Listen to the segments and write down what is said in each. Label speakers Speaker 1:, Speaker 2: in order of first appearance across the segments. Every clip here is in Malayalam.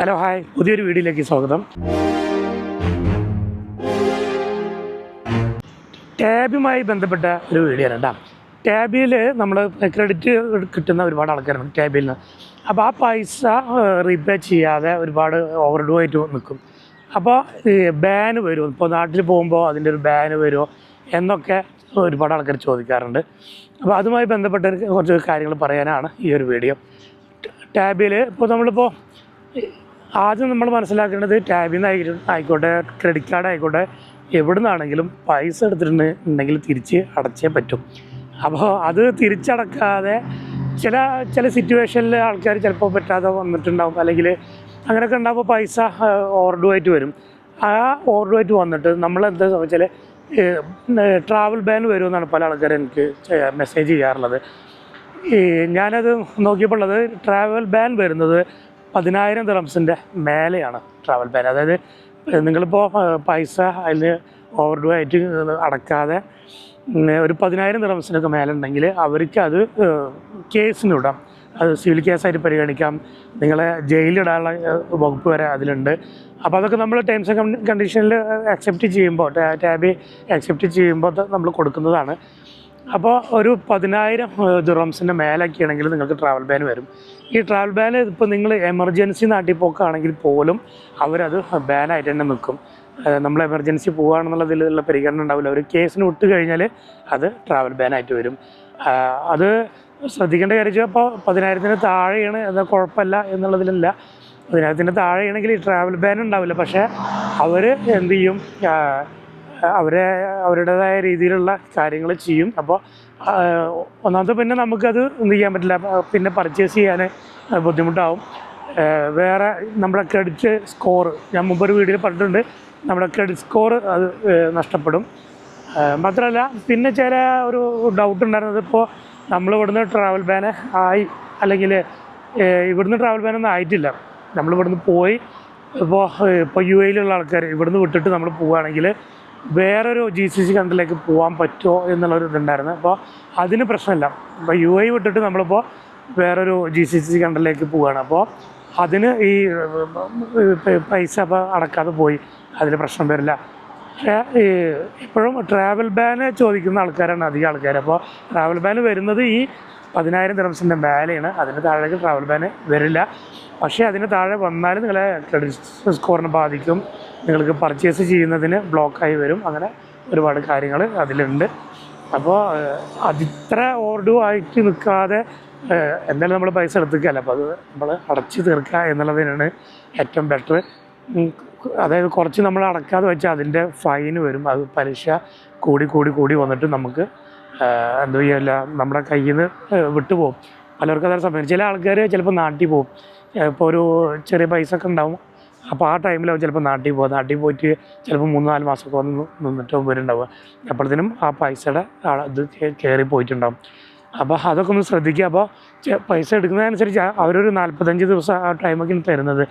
Speaker 1: Hello hi. പുതിയൊരു വീഡിയോയിലേക്ക് സ്വാഗതം. ടാബുമായി ബന്ധപ്പെട്ട ഒരു വീഡിയോ ആണ് ടാബിൽ നമ്മൾ ക്രെഡിറ്റ് കിട്ടുന്ന ഒരുപാട് ആൾക്കാരുണ്ട് ടാബിൽ നിന്ന്. അപ്പോൾ ആ പൈസ റീപേ ചെയ്യാതെ ഒരുപാട് ഓവർ ആയിട്ട് നിൽക്കും. അപ്പോൾ ബാന് വരുമോ? ഇപ്പോൾ നാട്ടിൽ പോകുമ്പോൾ അതിന്റെ ഒരു ബാന് വരുമോ? എന്നൊക്കെ ഒരുപാട് ആൾക്കാർ ചോദിക്കാറുണ്ട്. അപ്പോൾ അതുമായി ബന്ധപ്പെട്ട കുറച്ച് കാര്യങ്ങൾ പറയാനാണ് ഈ ഒരു വീഡിയോ. ടാബിൽ ഇപ്പോൾ നമ്മളിപ്പോൾ ആദ്യം നമ്മൾ മനസ്സിലാക്കേണ്ടത് ടാബിൽ നിന്ന് ആയിക്കോട്ടെ ക്രെഡിറ്റ് കാർഡ് ആയിക്കോട്ടെ എവിടെ നിന്നാണെങ്കിലും പൈസ എടുത്തിട്ടുണ്ടെങ്കിൽ തിരിച്ച് അടച്ചേ പറ്റും. അപ്പോൾ അത് തിരിച്ചടക്കാതെ ചില ചില സിറ്റുവേഷനിൽ ആൾക്കാർ ചിലപ്പോൾ പറ്റാതെ വന്നിട്ടുണ്ടാവും. അല്ലെങ്കിൽ അങ്ങനെയൊക്കെ ഉണ്ടാകുമ്പോൾ പൈസ ഓർഡുമായിട്ട് വരും. ആ ഓർഡുമായിട്ട് വന്നിട്ട് നമ്മൾ എന്താ വെച്ചാൽ ട്രാവൽ ബാൻ വരുമെന്നാണ് പല ആൾക്കാരും എനിക്ക് മെസ്സേജ് ചെയ്യാറുള്ളത്. ഈ ഞാനത് നോക്കിയപ്പോൾ ഉള്ളത് ട്രാവൽ ബാൻ വരുന്നത് പതിനായിരം ദിറംസിന്റെ മേലെയാണ് ട്രാവൽ ബാൻ അതായത് നിങ്ങളിപ്പോൾ പൈസ അതിൽ ഓവർഡു ആയിട്ട് അടക്കാതെ ഒരു പതിനായിരം ദിറംസിനൊക്കെ മേലെ ഉണ്ടെങ്കിൽ അവർക്ക് അത് കേസിന് വിടാം. അത് സിവിൽ കേസായിട്ട് പരിഗണിക്കാം. നിങ്ങളെ ജയിലിടാനുള്ള വകുപ്പ് വരെ അതിലുണ്ട്. അപ്പോൾ അതൊക്കെ നമ്മൾ ടേംസ് ആൻഡ് കണ്ടീഷനിൽ അക്സെപ്റ്റ് ചെയ്യുമ്പോൾ ടാബി അക്സെപ്റ്റ് ചെയ്യുമ്പോൾ നമ്മൾ കൊടുക്കുന്നതാണ്. അപ്പോൾ ഒരു പതിനായിരം ദുറംസിന്റെ മേലൊക്കെ ആണെങ്കിൽ നിങ്ങൾക്ക് ട്രാവൽ ബാൻ വരും. ഈ ട്രാവൽ ബാൻ ഇപ്പോൾ നിങ്ങൾ എമർജൻസി നാട്ടിൽ പോക്കാണെങ്കിൽ പോലും അവരത് ബാനായിട്ട് തന്നെ നിൽക്കും. നമ്മൾ എമർജൻസി പോവുകയാണെന്നുള്ളതിലുള്ള പരിഗണന ഉണ്ടാവില്ല. ഒരു കേസിന് വിട്ട് കഴിഞ്ഞാൽ അത് ട്രാവൽ ബാനായിട്ട് വരും. അത് ശ്രദ്ധിക്കേണ്ട കാര്യം ഇപ്പോൾ പതിനായിരത്തിന് താഴെയാണ് അത് കുഴപ്പമില്ല എന്നുള്ളതിലല്ല. പതിനായിരത്തിന്റെ താഴെയാണെങ്കിൽ ഈ ട്രാവൽ ബാൻ ഉണ്ടാവില്ല. പക്ഷേ അവർ എന്ത് ചെയ്യും? അവരെ അവരുടേതായ രീതിയിലുള്ള കാര്യങ്ങൾ ചെയ്യും. അപ്പോൾ ഒന്നാമത് പിന്നെ നമുക്കത് എന്ത് ചെയ്യാൻ പറ്റില്ല. പിന്നെ പർച്ചേസ് ചെയ്യാൻ ബുദ്ധിമുട്ടാവും. വേറെ നമ്മുടെ ക്രെഡിറ്റ് സ്കോർ ഞാൻ മുമ്പൊരു വീഡിയോയിൽ പറഞ്ഞിട്ടുണ്ട്. നമ്മുടെ ക്രെഡിറ്റ് സ്കോർ അത് നഷ്ടപ്പെടും. മാത്രമല്ല പിന്നെ ചില ഒരു ഡൗട്ട് ഉണ്ടായിരുന്നത് ഇപ്പോൾ നമ്മൾ ഇവിടുന്ന് ട്രാവൽ ബാന് ആയി അല്ലെങ്കിൽ ഇവിടുന്ന് ട്രാവൽ ബാനൊന്നും ആയിട്ടില്ല. നമ്മൾ ഇവിടുന്ന് പോയി. ഇപ്പോൾ ഇപ്പോൾ യു എയിലുള്ള ആൾക്കാർ ഇവിടുന്ന് വിട്ടിട്ട് നമ്മൾ പോവുകയാണെങ്കിൽ വേറൊരു ജി സി സി കൺട്രിയിലേക്ക് പോകാൻ പറ്റുമോ എന്നുള്ളൊരു ഇതുണ്ടായിരുന്നു. അപ്പോൾ അതിന് പ്രശ്നമില്ല. ഇപ്പോൾ യു ഐ വിട്ടിട്ട് നമ്മളിപ്പോൾ വേറൊരു ജി സി സി കൺട്രിയിലേക്ക് പോവുകയാണ് അപ്പോൾ അതിന് ഈ പൈസ അപ്പോൾ അടക്കാതെ പോയി. അതിൽ പ്രശ്നം വരില്ല. ഈ ഇപ്പോഴും ട്രാവൽ ബാന് ചോദിക്കുന്ന ആൾക്കാരാണ് അധികം ആൾക്കാർ അപ്പോൾ ട്രാവൽ ബാൻ വരുന്നത് ഈ പതിനായിരം ദിറംസിന്റെ മേലെയാണ്. അതിന് താഴേക്ക് ട്രാവൽ ബാന് വരില്ല. പക്ഷേ അതിന് താഴെ വന്നാലും നിങ്ങളെ ക്രെഡിറ്റ് സ്കോറിനെ ബാധിക്കും. നിങ്ങൾക്ക് പർച്ചേസ് ചെയ്യുന്നതിന് ബ്ലോക്കായി വരും. അങ്ങനെ ഒരുപാട് കാര്യങ്ങൾ അതിലുണ്ട്. അപ്പോൾ അതിത്ര ഓർഡു ആയിട്ട് നിൽക്കാതെ എന്തായാലും നമ്മൾ പൈസ എടുത്തിക്കല്ല അപ്പോൾ അത് നമ്മൾ അടച്ച് തീർക്കുക എന്നുള്ളതിനാണ് ഏറ്റവും ബെറ്റർ അതായത് കുറച്ച് നമ്മൾ അടക്കാതെ വെച്ചാൽ അതിന്റെ ഫൈന് വരും. അത് പലിശ കൂടി കൂടി കൂടി വന്നിട്ട് നമുക്ക് എന്താ ചെയ്യില്ല നമ്മുടെ കയ്യിൽ നിന്ന് വിട്ടുപോകും പലർക്കും അതാണ് സമയം. ചില ആൾക്കാർ ചിലപ്പോൾ നാട്ടിൽ പോകും ഇപ്പോൾ ഒരു ചെറിയ പൈസ ഒക്കെ ഉണ്ടാവും. അപ്പോൾ ആ ടൈമിൽ ടൈമിലാവും ചിലപ്പോൾ നാട്ടിൽ പോകുക നാട്ടിൽ പോയിട്ട് ചിലപ്പോൾ മൂന്ന് നാല് മാസമൊക്കെ വന്ന് നിന്നിട്ട് വരുന്നുണ്ടാവുക അപ്പോഴത്തേനും ആ പൈസയുടെ ഇത് കയറി പോയിട്ടുണ്ടാവും. അപ്പോൾ അതൊക്കെ ഒന്ന് ശ്രദ്ധിക്കുക. അപ്പോൾ പൈസ എടുക്കുന്നതനുസരിച്ച് അവരൊരു നാൽപ്പത്തഞ്ച് ദിവസം ആ ടൈമൊക്കെ തരുന്നത്.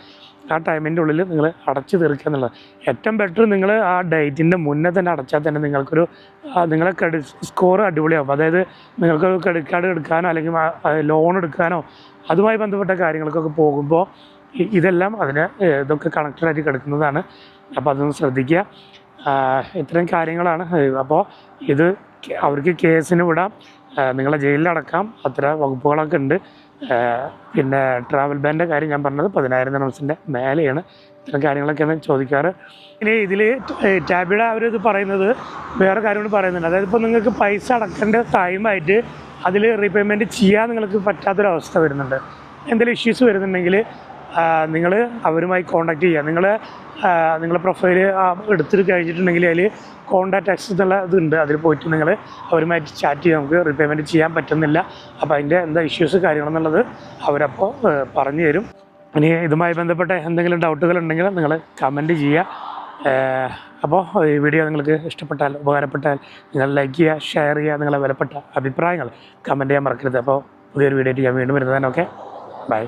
Speaker 1: ആ ടൈമിന്റെ ഉള്ളിൽ നിങ്ങൾ അടച്ചു തീർക്കുക എന്നുള്ളത്. ഏറ്റവും ബെറ്റർ നിങ്ങൾ ആ ഡേറ്റിന്റെ മുന്നേ തന്നെ അടച്ചാൽ തന്നെ നിങ്ങൾക്കൊരു നിങ്ങളെ ക്രെഡിറ്റ് സ്കോർ അടിപൊളിയാവും. അതായത് നിങ്ങൾക്ക് ക്രെഡിറ്റ് കാർഡ് എടുക്കാനോ അല്ലെങ്കിൽ ലോൺ എടുക്കാനോ അതുമായി ബന്ധപ്പെട്ട കാര്യങ്ങൾക്കൊക്കെ പോകുമ്പോൾ ഇതെല്ലാം അതിന് ഇതൊക്കെ കണക്റ്റഡായിട്ട് കിടക്കുന്നതാണ്. അപ്പോൾ അതൊന്ന് ശ്രദ്ധിക്കുക. ഇത്രയും കാര്യങ്ങളാണ്. അപ്പോൾ ഇത് അവർക്ക് കേസിന് വിടാം. നിങ്ങളെ ജയിലിലടക്കാം. അത്ര വകുപ്പുകളൊക്കെ ഉണ്ട്. പിന്നെ ട്രാവൽ ബാന്റെ കാര്യം ഞാൻ പറഞ്ഞത് പതിനായിരം ദിനംസിന്റെ മേലെയാണ്. ഇത്തരം കാര്യങ്ങളൊക്കെയാണ് ചോദിക്കാറ്. ഇനി ഇതിൽ ടാബിയുടെ ഇത് പറയുന്നത് വേറെ കാര്യം കൂടി പറയുന്നുണ്ട്. അതായത് ഇപ്പോൾ നിങ്ങൾക്ക് പൈസ അടക്കേണ്ട ടൈമായിട്ട് അതിൽ റീപേയ്മെന്റ് ചെയ്യാൻ നിങ്ങൾക്ക് പറ്റാത്തൊരവസ്ഥ വരുന്നുണ്ട്. എന്തെങ്കിലും ഇഷ്യൂസ് വരുന്നുണ്ടെങ്കിൽ നിങ്ങൾ അവരുമായി കോൺടാക്റ്റ് ചെയ്യുക. നിങ്ങൾ നിങ്ങളുടെ പ്രൊഫൈൽ എടുത്തിട്ട് കഴിഞ്ഞിട്ടുണ്ടെങ്കിൽ അതിൽ കോൺടാക്ട് ആക്സസ് എന്നുള്ള ഇതുണ്ട്. അതിൽ പോയിട്ട് നിങ്ങൾ അവരുമായിട്ട് ചാറ്റ് ചെയ്ത് നമുക്ക് റീപേയ്മെന്റ് ചെയ്യാൻ പറ്റുന്നില്ല. അപ്പോൾ അതിന്റെ എന്താ ഇഷ്യൂസ് കാര്യങ്ങളെന്നുള്ളത് അവരപ്പോൾ പറഞ്ഞു തരും. ഇനി ഇതുമായി ബന്ധപ്പെട്ട എന്തെങ്കിലും ഡൗട്ടുകൾ ഉണ്ടെങ്കിൽ നിങ്ങൾ കമന്റ് ചെയ്യുക. അപ്പോൾ ഈ വീഡിയോ നിങ്ങൾക്ക് ഇഷ്ടപ്പെട്ടാൽ ഉപകാരപ്പെട്ടാൽ നിങ്ങൾ ലൈക്ക് ചെയ്യുക ഷെയർ ചെയ്യുക നിങ്ങളെ വിലപ്പെട്ട അഭിപ്രായങ്ങൾ കമന്റ് ചെയ്യാൻ മറക്കരുത്. അപ്പോൾ പുതിയൊരു വീഡിയോ ഞാൻ വീണ്ടും വരുന്നതാണ്. Okay bye